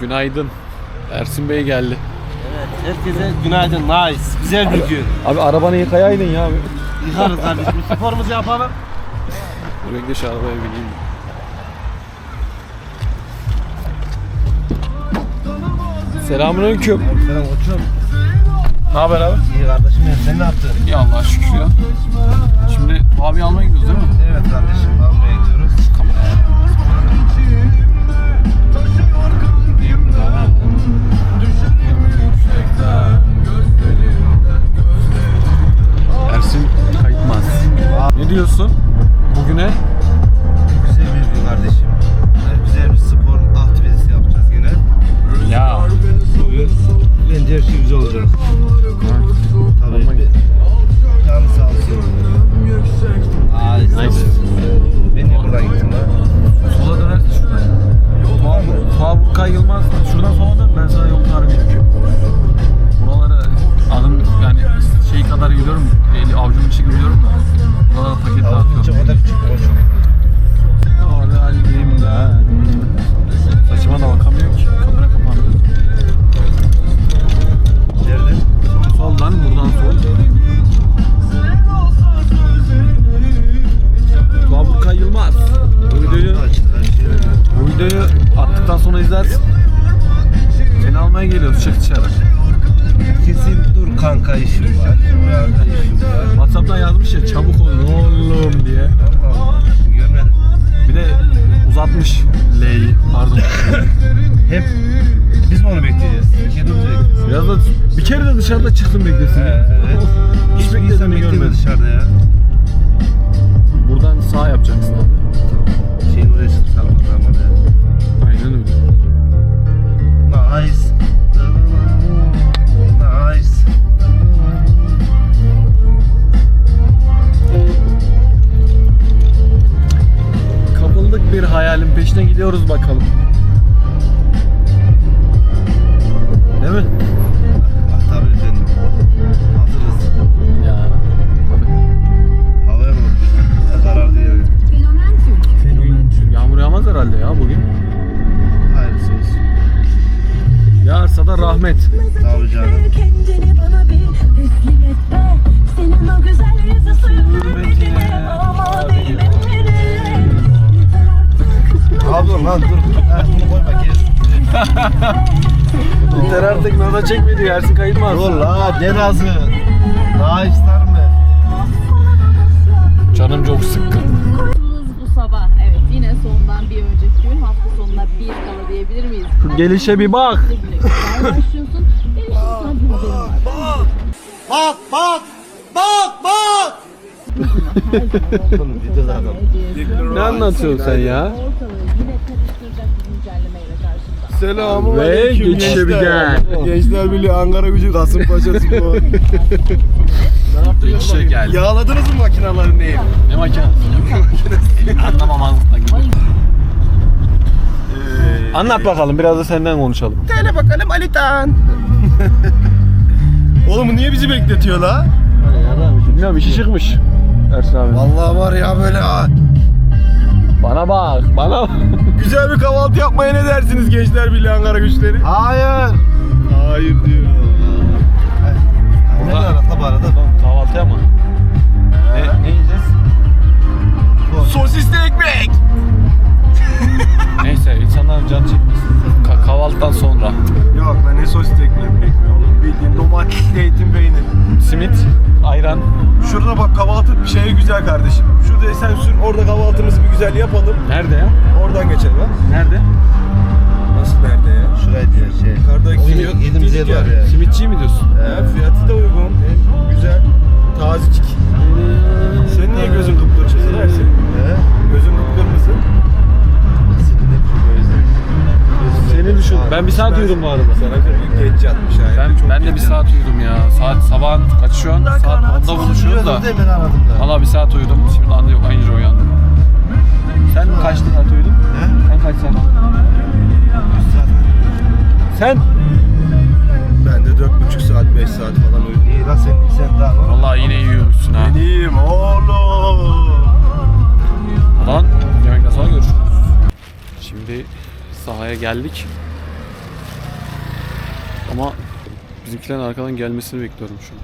Günaydın. Ersin Bey geldi. Evet, herkese günaydın, nice, güzel bir gün. Abi arabanı yıkayaydın ya abi. Yıkarız kardeşim, sporumuzu yapalım. Buraya geç arabaya bineyim. Selamünaleyküm. Selam koçum. Ne haber abi? İyi kardeşim ya, sen ne yaptın? İyi Allah'a şükür ya. Şimdi abi almaya gidiyoruz değil mi? Evet kardeşim, almaya kanka işim var. Burada işim var. Whatsapp'tan yazmış ya çabuk ol ne oğlum diye. Görmedim. Bir de uzatmış L'yi pardon. Hep biz mi onu bekleyeceğiz? Türkiye'de mi bekleyeceğiz? Biraz da bir kere de dışarıda çıktım beklesin. evet. Hiç Hiçbir insan beklemiyor görmedim. dışarıda ya. Buradan sağ yapacaksın abi. Şeyin oraya çıksalım bakalım hadi. Aynen öyle. Nice. Gidiyoruz bakalım. Nada çekme diyor Ersin Kayılmaz. Dur la derazı. Nice'lar mı? Canım çok sıkkın. Bu sabah. Evet yine sondan bir önceki gün hafta sonuna bir kala diyebilir miyiz? Gelişe bir bak. Başlıyorsun. Bak bak. Bak bak. Videoda. Ne anlatıyorsun sen ya? Ortalığı Selamun Ve geçişe bir gel. Gençler Birliği Ankara Gücü Kasımpaşa Spor. Geçişe gel. Yağladınız mı makinaları neyim? Ne makinesi? Anlamamazlıkla gibi. Anlat bakalım biraz da senden konuşalım. Söyle bakalım Alitan. Oğlum niye bizi bekletiyor la? Bilmiyorum işi çıkmış. Ersin abi. Vallahi var ya böyle ha. Bana bak, bana bak. Güzel bir kahvaltı yapmaya ne dersiniz Gençler Birliği Ankara Güçleri? Hayır. Hayır diyor. Ne Burada- arada bu arada? Kahvaltıya mı? Ne, ne yiyeceğiz? Sosisli ekmek. Neyse insanların canı çekmesin. Ka- kahvaltıdan sonra. Yok lan ne sosisli ekmek ekmek oğlum. Bildiğin domatesli eğitim peynir. Simit, ayran. Şurada bak kahvaltı bir şey güzel kardeşim. Şurada sen sür orada kahvaltımızı bir güzel yapalım. Nerede ya? Oradan geçelim ha. Nerede? Nasıl nerede ya? Şuraydı ya şey. Yukarıda simit- yediğimiz yer var ya. Simitçi mi diyorsun? He, fiyatı da uygun. Hem güzel. Tazecik. Senin niye gözün kıpkırmızı? He? Gözün kıpkırmızı. Seni düşün. Ben bir saat uyudum bu arada. Sana bir geç yatmış ha. Ben, ben de bir saat uyudum ya. Saat sabahın kaç şu an? Saat 10'da buluşuyoruz da. Demin aradım da. Valla bir saat uyudum. Şimdi anca aynı uyandım. Sen kaç saat uyudun? He? Sen kaç saat? Sen? Ben de 4,5 saat 5 saat falan uyudum. İyi lan sen, sen daha ne? Vallahi yine iyi uyumuşsun ha. Benim oğlum. Zaman yemekten sonra görüşürüz. Şimdi sahaya geldik. Ama bizimkilerin arkadan gelmesini bekliyorum şu an.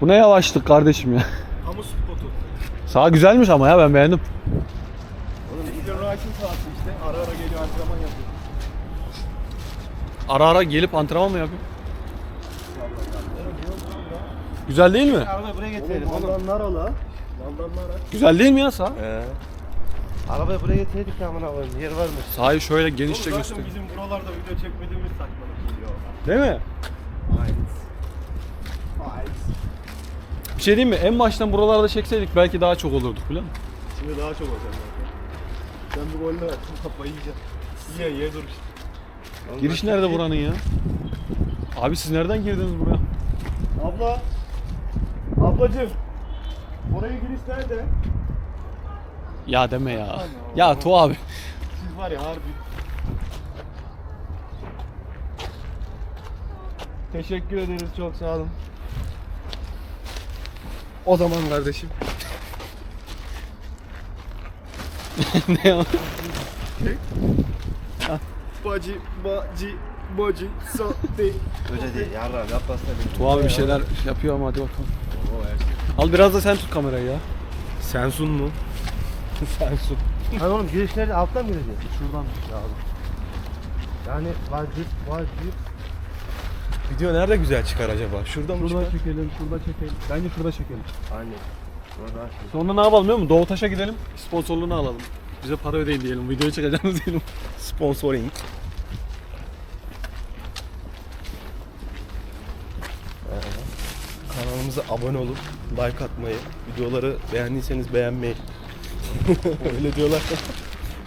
Bu ne yavaşlık kardeşim ya. Kamu spotu. Sağ güzelmiş ama ya ben beğendim. Oğlum İlker Raş'ın sahası işte. Ara ara geliyor antrenman yapıyor. Ara ara gelip antrenman mı yapıyor? Güzel değil mi? Arabayı buraya getirelim Oğlum oğlum. Güzel değil mi ya sağ? He. Arabayı buraya getirdik ya amına koyayım. Yer varmış. Sahayı şöyle genişçe Oğlum göster. zaten bizim buralarda video çekmediğimiz saçmalık geliyor. Değil mi? Bir şey diyeyim mi? En baştan buralarda çekseydik belki daha çok olurduk biliyor musun? Şimdi daha çok olacak zaten. Sen bu golle attın kafayı yiyeceksin. Yiyen ye dur işte. Giriş nerede buranın ya? Abi siz nereden girdiniz buraya? Abla. Ablacım. Oraya giriş nerede? Ya deme ya. Ya Tu abi. Siz var ya harbi. Teşekkür ederiz çok sağ olun. O zaman kardeşim. ne o? Bacı, bacı, bacı, sote. Öyle değil. Yarram yapmasına bir. Tu abi bir şeyler yapıyor ama hadi bakalım. Al biraz da sen tut kamerayı ya. Sensun mu? Sensun. Hani oğlum giriş nerede? Alttan mı gireceğiz? Şuradan. Yani vacip, vacip. Video nerede güzel çıkar acaba? Şurada mı Şurada çıkar? çekelim, şurada çekelim. Bence şurada çekelim. Aynen. Burada açmış. Sonra ne yapalım biliyor musun? Doğutaş'a gidelim, sponsorluğunu alalım. Bize para ödeyin diyelim, videoyu çekeceğimiz diyelim. Sponsoring. Kanalımıza abone olup like atmayı, videoları beğendiyseniz beğenmeyi. Öyle diyorlar.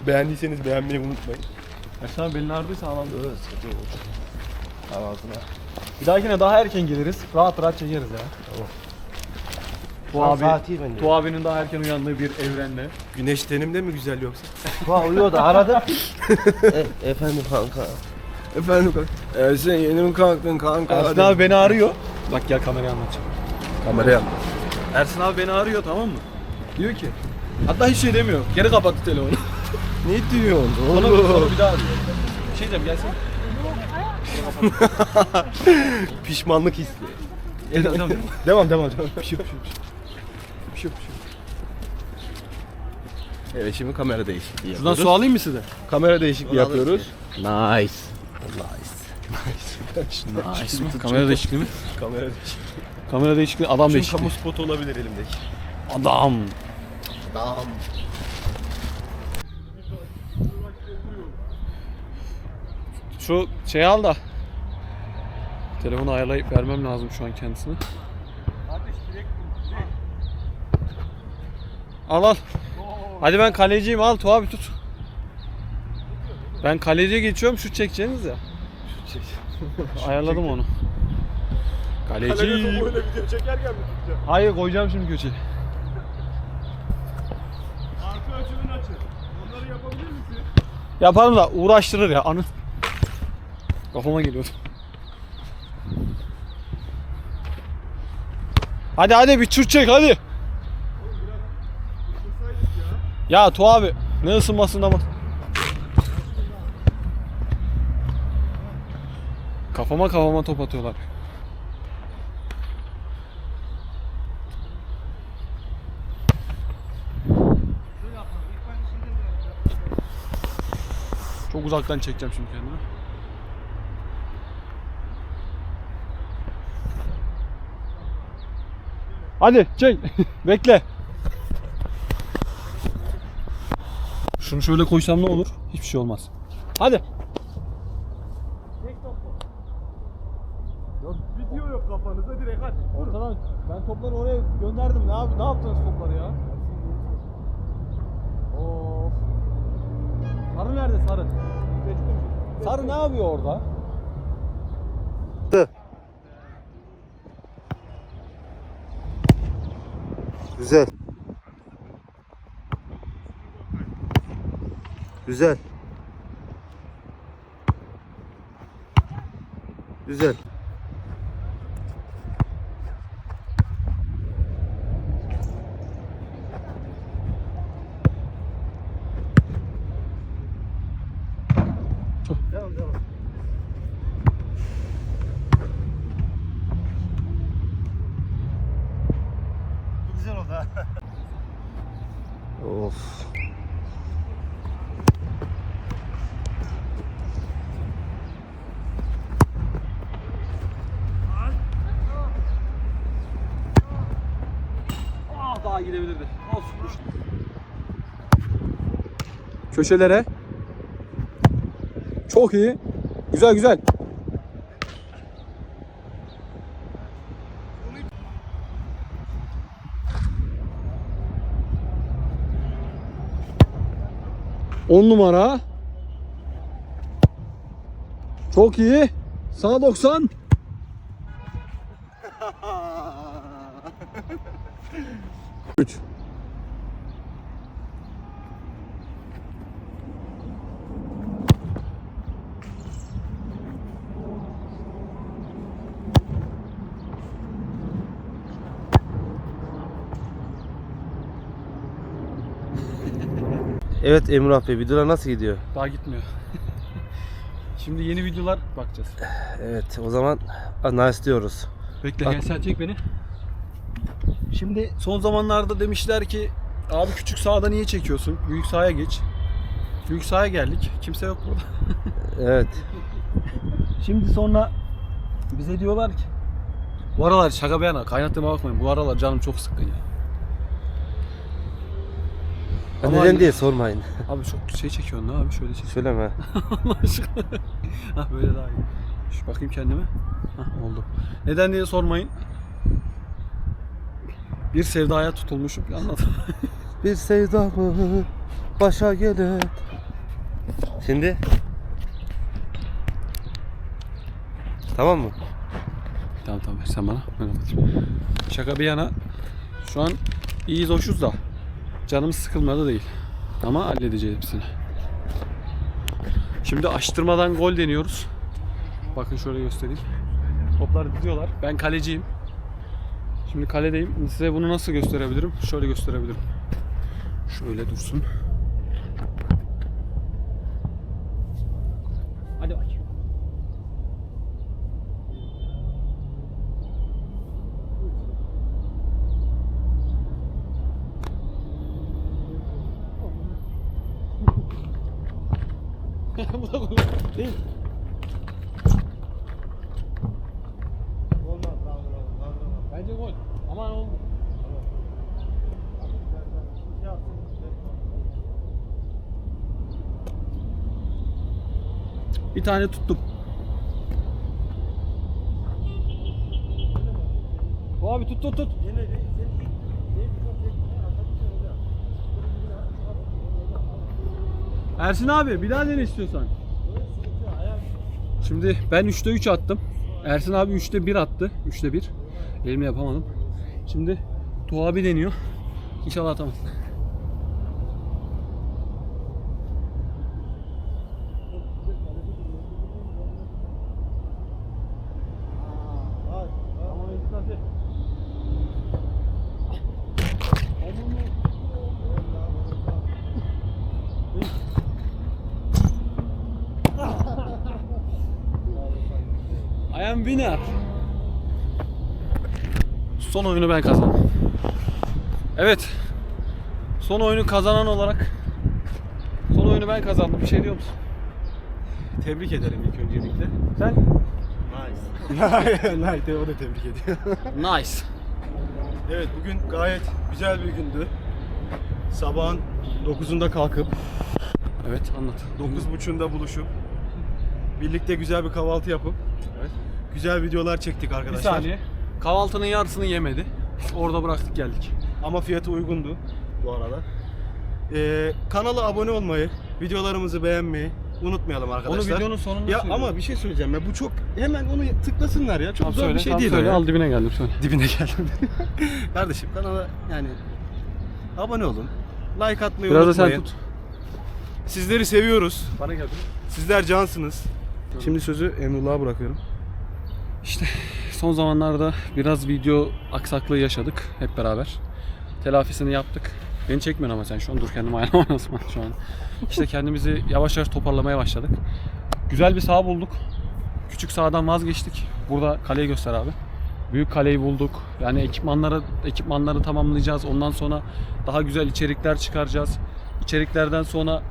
Beğendiyseniz beğenmeyi unutmayın. Aşağı belin ağrıdıysa alalım. Evet, sıkıntı yok. Al ağzına. Bir dahakine daha erken geliriz. Rahat rahat çekeriz ya. Tamam. Bu Tam abi, saati bence. bu abinin daha erken uyandığı bir evrenle. Güneş tenimde mi güzel yoksa? Tuğa uyuyordu aradım. e, efendim kanka. Efendim kanka. Ersin yeni mi kalktın kanka? Ersin abi beni arıyor. Bak gel kameraya anlatacağım. Kameraya Ersin abi beni arıyor tamam mı? Diyor ki. Hatta hiç şey demiyor. Geri kapattı telefonu. Ne diyorsun Sonra, sonra oğlum? bir daha. Bir şey diyeceğim gelsene. Pişmanlık hissi. Devam, devam. Devam devam. Bir şey yok, bir şey yok. Bir şey bir şey. Evet şimdi kamera değişikliği Şuradan yapıyoruz. su alayım mı size? Kamera değişikliği Onu yapıyoruz. Nice. Nice mi? Kamera değişikliği mi? Kamera değişikliği. Kamera değişikliği, adam Şimdi değişikliği. kamu spotu olabilir elimdeki. Adam. Tamam. Şu şeyi al da. Telefonu ayarlayıp vermem lazım şu an kendisine. Al al. Hadi ben kaleciyim al Tuğ abi tut. Ben kaleciye geçiyorum şut çekeceğiniz ya. Ayarladım onu. Kaleci. video çekerken mi tutacağım? Hayır koyacağım şimdi köşeye. Yaparım da uğraştırır ya anı. Kafama geliyordu. Hadi hadi bir şut çek hadi. Ya Tu abi ne ısınmasın ama. Kafama kafama top atıyorlar. Çok uzaktan çekeceğim şimdi kendimi. Hadi çek. Bekle. Şunu şöyle koysam ne olur? Hiçbir şey olmaz. Hadi. Video yok kafanızda direkt hadi. Ortadan ben topları oraya gönderdim. Ne yap ne yaptınız topları ya? Of. Sarı nerede sarı? Sarı ne yapıyor orada? Güzel. Güzel. Güzel. Daha gidebilirdi. Olsun. Köşelere. Çok iyi. Güzel güzel. On numara. Çok iyi. Sağ 90. Üç. Evet Emrah Bey videolar nasıl gidiyor? Daha gitmiyor. Şimdi yeni videolar bakacağız. Evet o zaman analiz diyoruz. Bekle gel sen çek beni. Şimdi son zamanlarda demişler ki abi küçük sahada niye çekiyorsun? Büyük sahaya geç. Büyük sahaya geldik. Kimse yok burada. Evet. Şimdi sonra bize diyorlar ki bu aralar şaka bir yana kaynattığıma bakmayın. Bu aralar canım çok sıkkın ya. Ama Neden hani- diye sormayın. Abi çok şey çekiyorsun abi şöyle çek. Söyleme. Allah aşkına. Hah böyle daha iyi. Şu bakayım kendime. Hah oldu. Neden diye sormayın. Bir sevdaya tutulmuşum. Anlat. Bir sevda mı başa gelir. Şimdi Tamam mı? tamam tamam ver sen bana. Ben anlatayım. Şaka bir yana. Şu an iyiyiz hoşuz da. Canımız sıkılmadı değil. Ama halledeceğiz hepsini. Şimdi açtırmadan gol deniyoruz. Bakın şöyle göstereyim. Topları diziyorlar. Ben kaleciyim. Şimdi kaledeyim. Size bunu nasıl gösterebilirim? Şöyle gösterebilirim. Şöyle dursun. Bence gol. Aman oldu. Bir tane tuttum. Bu abi tut tut tut. Ersin abi bir daha dene istiyorsan. Şimdi ben 3'te 3 attım. Ersin abi 3'te 1 attı. 3'te 1. Elimle yapamadım. Şimdi Tuğ abi deniyor. İnşallah atamaz. Oyunu ben kazandım. Evet. Son oyunu kazanan olarak son oyunu ben kazandım. Bir şey diyor musun? Tebrik ederim ilk öncelikle. Sen? Nice. nice. O da tebrik ediyor. Nice. evet bugün gayet güzel bir gündü. Sabahın 9'unda kalkıp Evet anlat. 9.30'da buluşup birlikte güzel bir kahvaltı yapıp güzel videolar çektik Bir arkadaşlar. saniye. Kahvaltının yarısını yemedi. Orada bıraktık geldik. Ama fiyatı uygundu bu arada. Ee, kanala abone olmayı, videolarımızı beğenmeyi unutmayalım arkadaşlar. Onu videonun sonunda Ya söylüyorum. ama bir şey söyleyeceğim ya bu çok hemen onu tıklasınlar ya. Çok Tamam zor söyle, bir şey tamam değil o söyle. ya. Al dibine geldim söyle. Dibine geldim. Kardeşim kanala yani abone olun. Like atmayı Biraz da sen tut. Sizleri seviyoruz. Bana geldi. Sizler cansınız. Şimdi sözü Emrullah'a bırakıyorum. Son zamanlarda biraz video aksaklığı yaşadık hep beraber. Telafisini yaptık. Beni çekmiyorsun ama sen şu an dur kendim ayağıma oynasın şu an. İşte kendimizi yavaş yavaş toparlamaya başladık. Güzel bir saha bulduk. Küçük sahadan vazgeçtik. Burada kaleyi göster abi. Büyük kaleyi bulduk. Yani ekipmanları ekipmanları tamamlayacağız. Ondan sonra daha güzel içerikler çıkaracağız. İçeriklerden sonra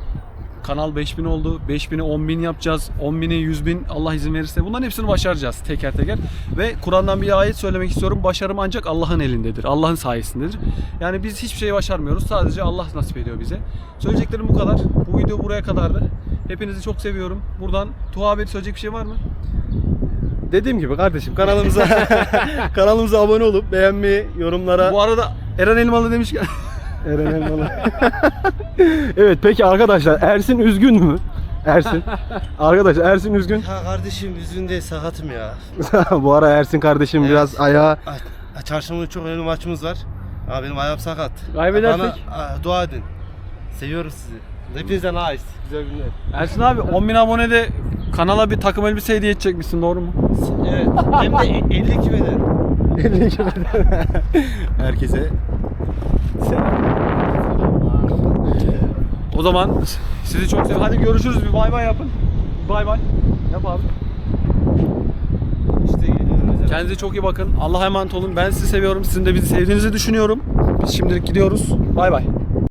kanal 5000 oldu. 5000'i 10.000 yapacağız. 10.000'i 100.000 Allah izin verirse. Bunların hepsini başaracağız teker teker. Ve Kur'an'dan bir ayet söylemek istiyorum. Başarım ancak Allah'ın elindedir. Allah'ın sayesindedir. Yani biz hiçbir şey başarmıyoruz. Sadece Allah nasip ediyor bize. Söyleyeceklerim bu kadar. Bu video buraya kadardı. Hepinizi çok seviyorum. Buradan Tuğ abi söyleyecek bir şey var mı? Dediğim gibi kardeşim kanalımıza kanalımıza abone olup beğenmeyi, yorumlara Bu arada Eren Elmalı demişken Eren Elmalı. evet peki arkadaşlar Ersin üzgün mü? Ersin. Arkadaşlar Ersin üzgün. Ya kardeşim üzgün değil sakatım ya. Bu ara Ersin kardeşim Evet. biraz ayağı Ah, Çarşamba çok önemli maçımız var. Ama benim ayağım sakat. Kaybedersek? Bana ah, dua edin. Seviyorum sizi. Hepinize nice. Güzel günler. Ersin abi 10.000 abonede kanala bir takım elbise hediye edecekmişsin doğru mu? Evet. Hem de 52 beden. 52 beden. Herkese O zaman sizi çok seviyorum. Hadi görüşürüz bir bay bay yapın. Bay bay. Yap abi. İşte geliyorum. Kendinize çok iyi bakın. Allah'a emanet olun. Ben sizi seviyorum. Sizin de bizi sevdiğinizi düşünüyorum. Biz şimdilik gidiyoruz. Bay bay.